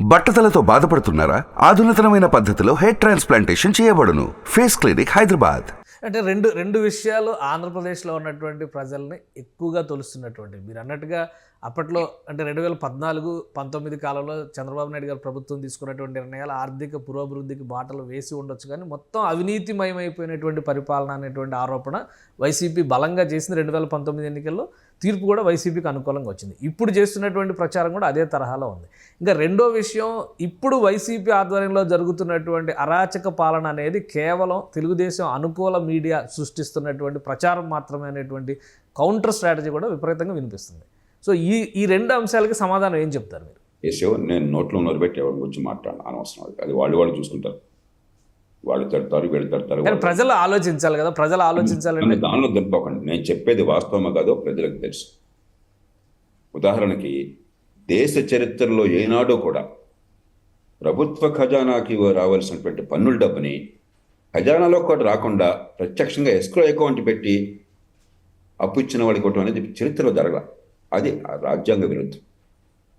బట్టతలతో బాధపడుతున్నారా? ఆధునితనమైన పద్ధతిలో హెయిర్ ట్రాన్స్ప్లాంటేషన్ చేయబడును. Face clinic Hyderabad. అంటే రెండు రెండు విషయాలు ఆంధ్రప్రదేశ్లో ఉన్నటువంటి ప్రజల్ని ఎక్కువగా తొలుస్తున్నటువంటి మీరు అన్నట్టుగా అప్పట్లో అంటే రెండు వేల పద్నాలుగు పంతొమ్మిది కాలంలో చంద్రబాబు నాయుడు గారు ప్రభుత్వం తీసుకున్నటువంటి నిర్ణయాలు ఆర్థిక పురోభివృద్ధికి బాటలు వేసి ఉండొచ్చు కానీ మొత్తం అవినీతిమయమైపోయినటువంటి పరిపాలన అనేటువంటి ఆరోపణ వైసీపీ బలంగా చేసింది రెండు వేల పంతొమ్మిది ఎన్నికల్లో. తీర్పు కూడా వైసీపీకి అనుకూలంగా వచ్చింది. ఇప్పుడు చేస్తున్నటువంటి ప్రచారం కూడా అదే తరహాలో ఉంది. ఇంకా రెండో విషయం ఇప్పుడు వైసీపీ ఆధ్వర్యంలో జరుగుతున్నటువంటి అరాచక పాలన అనేది కేవలం తెలుగుదేశం అనుకూల మీడియా సృష్టిస్తున్నటువంటి ప్రచారం మాత్రమే అనేటువంటి కౌంటర్ స్ట్రాటజీ కూడా విపరీతంగా వినిపిస్తుంది. సో ఈ ఈ రెండు అంశాలకి సమాధానం ఏం చెప్తారు మీరు? ఏసో నేను నోట్లో నోరుబెట్టి ఎవరి గురించి మాట్లాడను అనవసరం అది. అది వాళ్ళు వాళ్ళు చూసుకుంటారు. వాళ్ళు తిడతారు వీళ్ళు తిడతారు ప్రజలు ఆలోచించాలి కదా ప్రజలు ఆలోచించాలంటే దానిలో దింపకండి నేను చెప్పేది వాస్తవమో కాదో ప్రజలకు తెలుసు. ఉదాహరణకి దేశ చరిత్రలో ఏనాడో కూడా ప్రభుత్వ ఖజానాకి రావాల్సినటువంటి పన్నుల డబ్బుని ఖజానాలో కూడా రాకుండా ప్రత్యక్షంగా ఎస్క్రో అకౌంట్ పెట్టి అప్పు ఇచ్చిన వాడికి ఇవ్వటం అనేది చరిత్రలో జరగల. అది ఆ రాజ్యాంగ విరుద్ధం.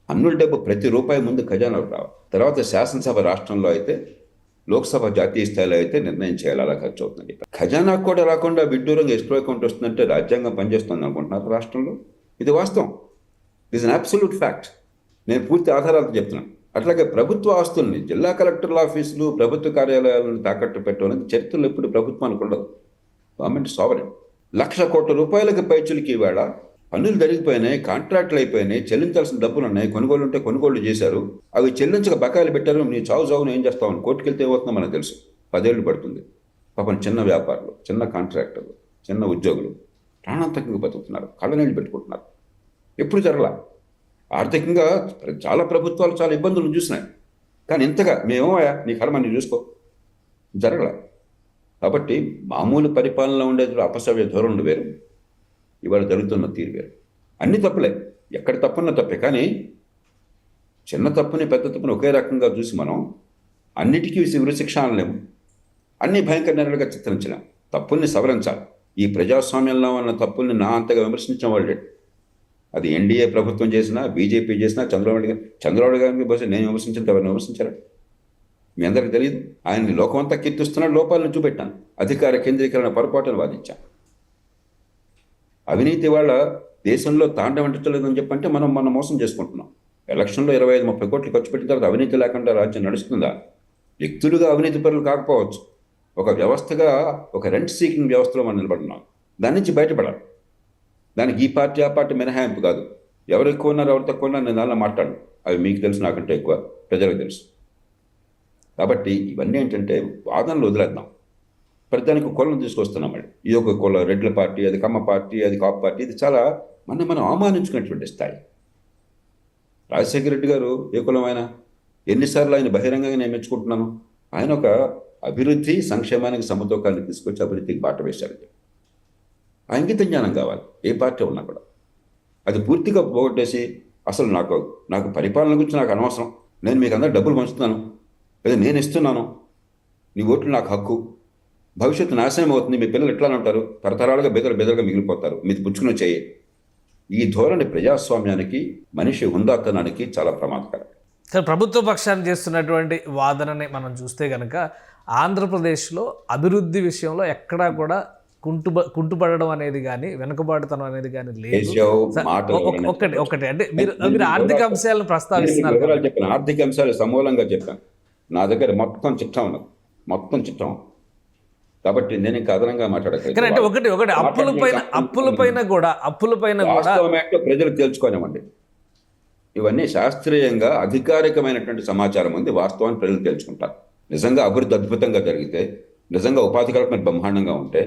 పన్నుల డబ్బు ప్రతి రూపాయి ముందు ఖజానాకు రావాలి. తర్వాత శాసనసభ రాష్ట్రంలో అయితే లోక్సభ జాతీయ స్థాయిలో అయితే నిర్ణయం చేయాలి అలా ఖర్చు అవుతుంది ఖజానాకు కూడా రాకుండా విడ్డూరంగా ఎస్ట్రో అకౌంట్ వస్తుందంటే రాజ్యాంగం పనిచేస్తుంది అనుకుంటున్నారు రాష్ట్రంలో? ఇది వాస్తవం. ఇస్ అన్ అబ్సల్యూట్ ఫ్యాక్ట్ నేను పూర్తి ఆధారాలతో చెప్తున్నాను. అట్లాగే ప్రభుత్వ ఆస్తుల్ని జిల్లా కలెక్టర్ల ఆఫీసులు ప్రభుత్వ కార్యాలయాలను తాకట్టు పెట్టడం చరిత్రలో ఎప్పుడు ప్రభుత్వానికి ఉండదు గవర్నమెంట్ సావరెన్ లక్ష కోట్ల రూపాయలకు పైచులకి ఈవేళ పన్నులు జరిగిపోయినాయి కాంట్రాక్ట్లు అయిపోయినాయి చెల్లించాల్సిన డబ్బులు ఉన్నాయి కొనుగోలు ఉంటే కొనుగోలు చేశారు. అవి చెల్లించక బకాయిలు పెట్టారు నీ చావు చావును ఏం చేస్తావు కోర్టుకెళ్తే ఏమవుతుందో మనకు తెలుసు. పదేళ్ళు పడుతుంది. పాపం చిన్న వ్యాపారులు చిన్న కాంట్రాక్టర్లు చిన్న ఉద్యోగులు ప్రాణాంతకంగా బతుకుతున్నారు కళ్ళనీళ్ళు పెట్టుకుంటున్నారు. ఎప్పుడు జరగల? ఆర్థికంగా చాలా ప్రభుత్వాలు చాలా ఇబ్బందులు చూసినాయి. కానీ ఇంతగా మేమోయా నీ కర్మ నీ చూసుకో. జరగల? కాబట్టి మామూలు పరిపాలనలో ఉండేది అపసవ్య ధోరణులు వేరు. ఇవాళ జరుగుతున్న తీరు వేరు అన్ని తప్పులే. ఎక్కడ తప్పున్న తప్పే. కానీ చిన్న తప్పుని పెద్ద తప్పుని ఒకే రకంగా చూసి మనం అన్నిటికీ ఉరిశిక్ష అనలేము అన్ని భయంకర నేరాలుగా చిత్రించిన తప్పుల్ని సవరించాలి. ఈ ప్రజాస్వామ్యంలో ఉన్న తప్పుల్ని నా అంతగా విమర్శించిన వాళ్ళు. అది ఎన్డీఏ ప్రభుత్వం చేసినా బీజేపీ చేసినా చంద్రబాబు గారు చంద్రబాబు గారిని బహుశా నేను విమర్శించిన ఎవరిని విమర్శించారు మీ అందరికీ తెలియదు. ఆయన్ని లోకమంతా కీర్తిస్తున్న లోపాలను చూపెట్టాను. అధికార కేంద్రీకరణ పొరపాటును వాదించాను. అవినీతి వాళ్ళ దేశంలో తాండవంటలేదని చెప్పంటే మనం మనం మోసం చేసుకుంటున్నాం. ఎలక్షన్లో ఇరవై ఐదు ముప్పై కోట్లు ఖర్చు పెట్టిన తర్వాత అవినీతి లేకుండా రాజ్యం నడుస్తుందా? వ్యక్తులుగా అవినీతి పరులు కాకపోవచ్చు. ఒక వ్యవస్థగా ఒక రెంట్ సీకింగ్ వ్యవస్థలో మనం నిలబడున్నాం దాని నుంచి బయటపడాలి. దానికి ఈ పార్టీ ఆ పార్టీ మినహాయింపు కాదు. ఎవరు ఎక్కువ ఉన్నారు ఎవరు తక్కువ ఉన్నారు నేను దానిలో మాట్లాడు. అవి మీకు తెలుసు నాకంటే ఎక్కువ ప్రజలకు తెలుసు. కాబట్టి ఇవన్నీ ఏంటంటే వాదనలు వదిలేద్దాం. ప్రతిదానికి కులం తీసుకొస్తున్నాం ఇది ఒక కుల రెడ్ల పార్టీ అది కమ్మ పార్టీ అది కాపు పార్టీ ఇది చాలా మనం మనం అవమానించుకున్నటువంటి స్థాయి. రాజశేఖర రెడ్డి గారు ఏ కులం ఆయన? ఎన్నిసార్లు ఆయన బహిరంగంగా నేను మెచ్చుకుంటున్నాను. ఆయన ఒక అభివృద్ధి సంక్షేమానికి సమతూకాన్ని తీసుకొచ్చి అభివృద్ధికి బాట వేశారు. అంకిత జ్ఞానం కావాలి ఏ పార్టీ ఉన్నా కూడా. అది పూర్తిగా పోగొట్టేసి అసలు నాకు నాకు పరిపాలన గురించి నాకు అనవసరం. నేను మీకు అందరూ డబ్బులు పంచుతున్నాను. లేదా నేను ఇస్తున్నాను. నీ ఓట్లు నాకు హక్కు. భవిష్యత్తు నాశనం అవుతుంది. మీ పిల్లలు ఎట్లా ఉంటారు? తరతరాలుగా బెదరు బెదరుగా మిగిలిపోతారు. మీది పుచ్చుకుని చేయి ఈ ధోరణి ప్రజాస్వామ్యానికి మనిషి హుందాతనానికి చాలా ప్రమాదకరం. కానీ ప్రభుత్వ పక్షాన్ని చేస్తున్నటువంటి వాదనని మనం చూస్తే కనుక ఆంధ్రప్రదేశ్లో అభివృద్ధి విషయంలో ఎక్కడా కూడా కుంటు కుంటుపడడం అనేది కానీ వెనుకబాటుతనం అనేది కానీ లేదు. ఒకటి ఒకటి. అంటే మీరు మీరు ఆర్థిక అంశాలను ప్రస్తావిస్తున్నారు చెప్పాను. ఆర్థిక అంశాలు సమూలంగా చెప్పాను. నా దగ్గర మొత్తం చిట్టం ఉన్నది. మొత్తం చిట్టం. కాబట్టి నేను ఇంకా అదనంగా కానీ అంటే మాట్లాడగలను ఒకటి ఒకటి అప్పుల పైన అప్పుల పైన కూడా అప్పుల పైన కూడా ప్రజలకు తెలుసుకోనివ్వండి ఇవన్నీ శాస్త్రీయంగా అధికారికమైనటువంటి సమాచారం ఉంది వాస్తవాన్ని ప్రజలు తెలుసుకుంటారు. నిజంగా అభివృద్ధి అద్భుతంగా జరిగితే నిజంగా ఉపాధి కల్పన బ్రహ్మాండంగా ఉంటే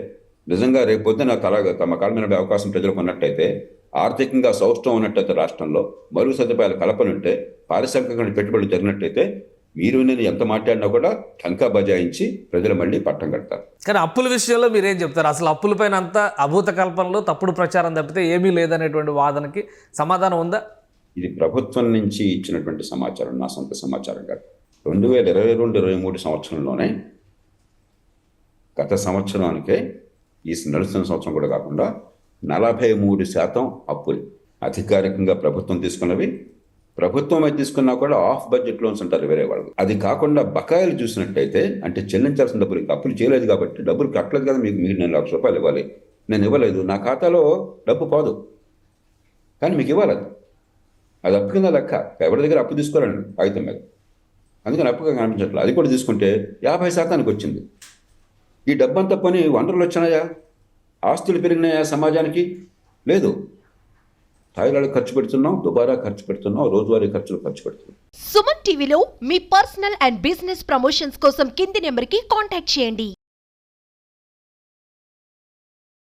నిజంగా రేపు పొద్దున తల తమ మీద అవకాశం ప్రజలకు ఉన్నట్టయితే ఆర్థికంగా సౌష్ఠవం ఉన్నట్టయితే రాష్ట్రంలో మరుగు సదుపాయాల కల్పన ఉంటే పారిశ్రామిక పెట్టుబడులు జరిగినట్టయితే మీరు నేను ఎంత మాట్లాడినా కూడా టంకా బజాయించి ప్రజలు మళ్ళీ పట్టం కడతారు. కానీ అప్పుల విషయంలో మీరేం చెప్తారు? అసలు అప్పుల పైన అంతా అభూత కల్పనలో తప్పుడు ప్రచారం తప్పితే ఏమీ లేదనేటువంటి వాదనకి సమాధానం ఉందా? ఇది ప్రభుత్వం నుంచి ఇచ్చినటువంటి సమాచారం నా సొంత సమాచారం కాదు. రెండు వేల ఇరవై రెండు ఇరవై మూడు సంవత్సరంలోనే గత సంవత్సరానికే ఈ నడుస్తున్న సంవత్సరం కూడా కాకుండా నలభై మూడు శాతం అప్పులు. అధికారికంగా ప్రభుత్వం తీసుకున్నవి ప్రభుత్వం అయితే తీసుకున్నా కూడా ఆఫ్ బడ్జెట్ లోన్స్ అంటారు వేరే వాళ్ళు. అది కాకుండా బకాయిలు చూసినట్టయితే అంటే చెల్లించాల్సిన డబ్బులు అప్పులు చేయలేదు కాబట్టి డబ్బులు కట్టలేదు కదా మీకు మీరు నేను లక్ష రూపాయలు ఇవ్వాలి. నేను ఇవ్వలేదు. నా ఖాతాలో డబ్బు పోదు. కానీ మీకు ఇవ్వాలి అది. అది అప్పు కింద లెక్క. ఎవరి దగ్గర అప్పు తీసుకోరండి కాగితం మీద. అందుకని అప్పుగా కనిపించట్లేదు అది కూడా తీసుకుంటే యాభై శాతానికి వచ్చింది. ఈ డబ్బంతా పని వనరులు వచ్చినాయా ఆస్తులు పెరిగినాయా సమాజానికి? లేదు. థాయిలాండ్ ఖర్చు పెడుతున్నాం దుబారా ఖర్చు పెడుతున్నాం రోజువారీ ఖర్చులు ఖర్చు పెడుతున్నాం. సుమన్ టీవీలో మీ పర్సనల్ అండ్ బిజినెస్ ప్రమోషన్స్ కోసం కింది నెంబర్కి కాంటాక్ట్ చేయండి.